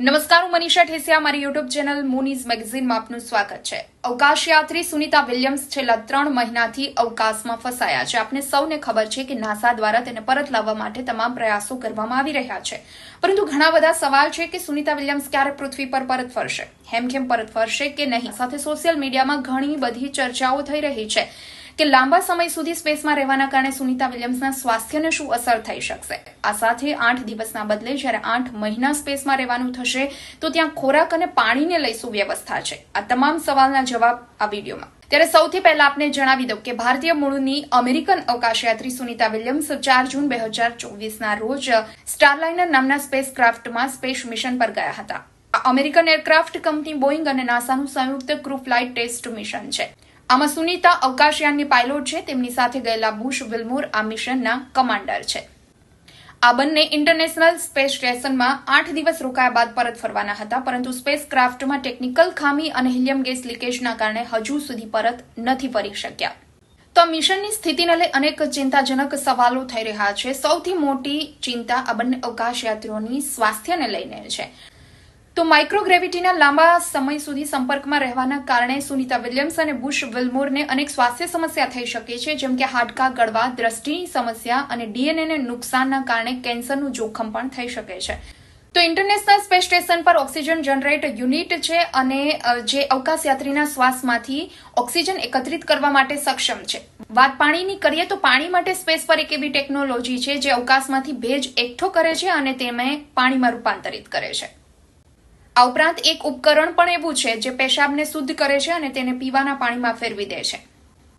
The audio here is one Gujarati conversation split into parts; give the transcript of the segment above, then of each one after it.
નમસ્કાર, હું મનીષા ઠેસિયા. મારી યુટ્યુબ ચેનલ મુનીઝ મેગઝીનમાં આપનું સ્વાગત છે. અવકાશયાત્રી સુનિતા વિલિયમ્સ છેલ્લા ત્રણ મહિનાથી અવકાશમાં ફસાયા છે. આપને સૌને ખબર છે કે નાસા દ્વારા તેને પરત લાવવા માટે તમામ પ્રયાસો કરવામાં આવી રહ્યા છે. પરંતુ ઘણા બધા સવાલ છે કે સુનિતા વિલિયમ્સ ક્યારે પૃથ્વી પર પરત ફરશે? હેમખેમ પરત ફરશે કે નહીં? સાથે સોશિયલ મીડિયામાં ઘણી બધી ચર્ચાઓ થઈ રહી છે. કે લાંબા સમય સુધી સ્પેસમાં રહેવાના કારણે સુનિતા વિલિયમ્સના સ્વાસ્થ્યને શું અસર થઈ શકશે? આ સાથે આઠ દિવસના બદલે જ્યારે આઠ મહિના સ્પેસમાં રહેવાનું થશે, તો ત્યાં ખોરાક અને પાણીને લઈ શું વ્યવસ્થા છે. આ તમામ સવાલના જવાબ આ વિડીયોમાં. ત્યારે સૌથી પહેલા આપને જણાવી દઉં કે ભારતીય મૂળની અમેરિકન અવકાશયાત્રી સુનિતા વિલિયમ્સ ચાર જૂન બે હજાર ચોવીસના રોજ સ્ટારલાઇનર નામના સ્પેસ ક્રાફ્ટમાં સ્પેસ મિશન પર ગયા હતા. આ અમેરિકન એરક્રાફ્ટ કંપની બોઈંગ અને નાસાનું સંયુક્ત ક્રૂ ફ્લાઇટ ટેસ્ટ મિશન છે. આમાં સુનીતા અવકાશયાનની પાયલોટ છે. તેમની સાથે ગયેલા બુશ વિલમોર આ મિશનના કમાન્ડર છે. આ બંને ઇન્ટરનેશનલ સ્પેસ સ્ટેશનમાં આઠ દિવસ રોકાયા બાદ પરત ફરવાના હતા. પરંતુ સ્પેસ ક્રાફ્ટમાં ટેકનિકલ ખામી અને હિલિયમ ગેસ લીકેજના કારણે હજુ સુધી પરત નથી ફરી શક્યા. તો મિશનની સ્થિતિને લઈ અનેક ચિંતાજનક સવાલો થઈ રહ્યા છે. સૌથી મોટી ચિંતા આ બંને અવકાશયાત્રીઓની સ્વાસ્થ્યને લઈને છે. તો માઇક્રોગ્રેવિટીના લાંબા સમય સુધી સંપર્કમાં રહેવાના કારણે સુનિતા વિલિયમ્સ અને બુશ વિલ્મોરને અનેક સ્વાસ્થ્ય સમસ્યા થઈ શકે છે, જેમ કે હાડકા, ગળવા, દ્રષ્ટિની સમસ્યા અને ડીએનએને નુકસાનના કારણે કેન્સરનું જોખમ પણ થઈ શકે છે. તો ઇન્ટરનેશનલ સ્પેસ સ્ટેશન પર ઓક્સિજન જનરેટ યુનિટ છે અને જે અવકાશયાત્રીના શ્વાસમાંથી ઓક્સિજન એકત્રિત કરવા માટે સક્ષમ છે. વાત પાણીની કરીએ તો પાણી માટે સ્પેસ પર એક એવી ટેકનોલોજી છે, જે અવકાશમાંથી ભેજ એકઠો કરે છે અને તેને પાણીમાં રૂપાંતરિત કરે છે. આ ઉપરાંત એક ઉપકરણ પણ એવું છે જે પેશાબને શુદ્ધ કરે છે અને તેને પીવાના પાણીમાં ફેરવી દે છે.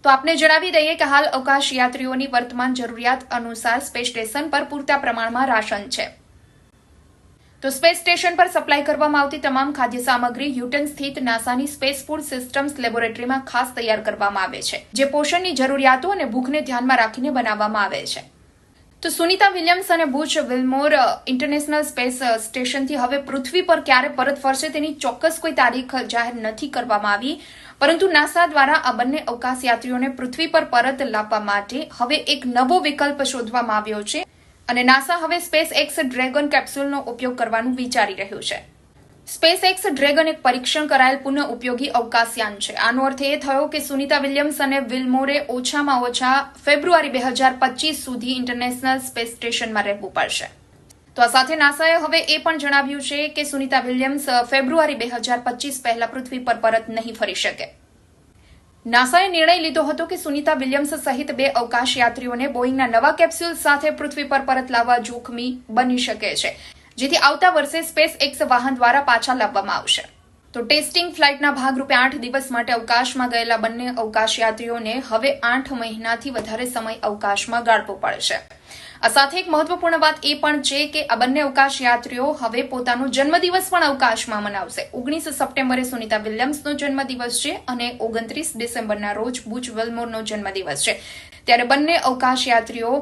તો આપને જણાવી દઈએ કે હાલ અવકાશ યાત્રીઓની વર્તમાન જરૂરિયાત અનુસાર સ્પેસ સ્ટેશન પર પૂરતા પ્રમાણમાં રાશન છે. તો સ્પેસ સ્ટેશન પર સપ્લાય કરવામાં આવતી તમામ ખાદ્ય સામગ્રી હ્યુટન સ્થિત નાસાની સ્પેસ ફૂડ સિસ્ટમ્સ લેબોરેટરીમાં ખાસ તૈયાર કરવામાં આવે છે, જે પોષણની જરૂરિયાતો અને ભૂખને ધ્યાનમાં રાખીને બનાવવામાં આવે છે. તો સુનિતા વિલિયમ્સ અને બુચ વિલ્મોર ઇન્ટરનેશનલ સ્પેસ સ્ટેશનથી હવે પૃથ્વી પર ક્યારે પરત ફરશે તેની ચોક્કસ કોઈ તારીખ જાહેર નથી કરવામાં આવી. પરંતુ નાસા દ્વારા આ બંને અવકાશ યાત્રીઓને પૃથ્વી પર પરત લાવવા માટે હવે એક નવો વિકલ્પ શોધવામાં આવ્યો છે. અને નાસા હવે સ્પેસ એક્સ ડ્રેગન કેપ્સ્યુલનો ઉપયોગ કરવાનું વિચારી રહ્યું છે. સ્પેસ એક્સ ડ્રેગન એક પરીક્ષણ કરાયેલ પુનઃ ઉપયોગી અવકાશયાન છે. આનો અર્થ એ થયો કે સુનિતા વિલિયમ્સ અને વિલ્મોરે ઓછામાં ઓછા ફેબ્રુઆરી બે હજાર પચીસ સુધી ઇન્ટરનેશનલ સ્પેસ સ્ટેશનમાં રહેવું પડશે. તો આ સાથે નાસાએ હવે એ પણ જણાવ્યું છે કે સુનિતા વિલિયમ્સ ફેબ્રુઆરી બે હજાર પચીસ પહેલા પૃથ્વી પર પરત નહીં ફરી શકે. નાસાએ નિર્ણય લીધો હતો કે સુનિતા વિલિયમ્સ સહિત બે અવકાશ યાત્રીઓને બોઈંગના નવા કેપ્સ્યુલ સાથે પૃથ્વી પર પરત લાવવા જોખમી બની શકે છે. જેથી આવતા વર્ષે સ્પેસ એક્સ વાહન દ્વારા પાછા લાવવામાં આવશે. તો ટેસ્ટિંગ ફ્લાઇટના ભાગરૂપે આઠ દિવસ માટે અવકાશમાં ગયેલા બંને અવકાશ યાત્રીઓને હવે આઠ મહિનાથી વધારે સમય અવકાશમાં ગાળવો પડશે આ સાથે એક મહત્વપૂર્ણ વાત એ પણ છે કે આ બંને અવકાશ યાત્રીઓ હવે પોતાનો જન્મદિવસ પણ અવકાશમાં મનાવશે. ઓગણીસ સપ્ટેમ્બરે સુનિતા વિલિયમ્સનો જન્મદિવસ છે અને ઓગણત્રીસ ડિસેમ્બરના રોજ બુચ વેલમોરનો જન્મદિવસ છે. ત્યારે બંને અવકાશ યાત્રીઓ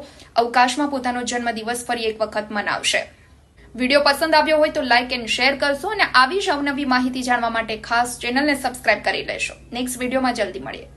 અવકાશમાં પોતાનો જન્મદિવસ ફરી એક વખત મનાવશે. વીડિયો પસંદ આવ્યો હોય તો લાઇક એન્ડ શેર કરશો અને આવી જ અવનવી માહિતી જાણવા માટે ખાસ ચેનલને સબસ્ક્રાઇબ કરી લેશો. નેક્સ્ટ વિડીયોમાં જલ્દી મળીએ.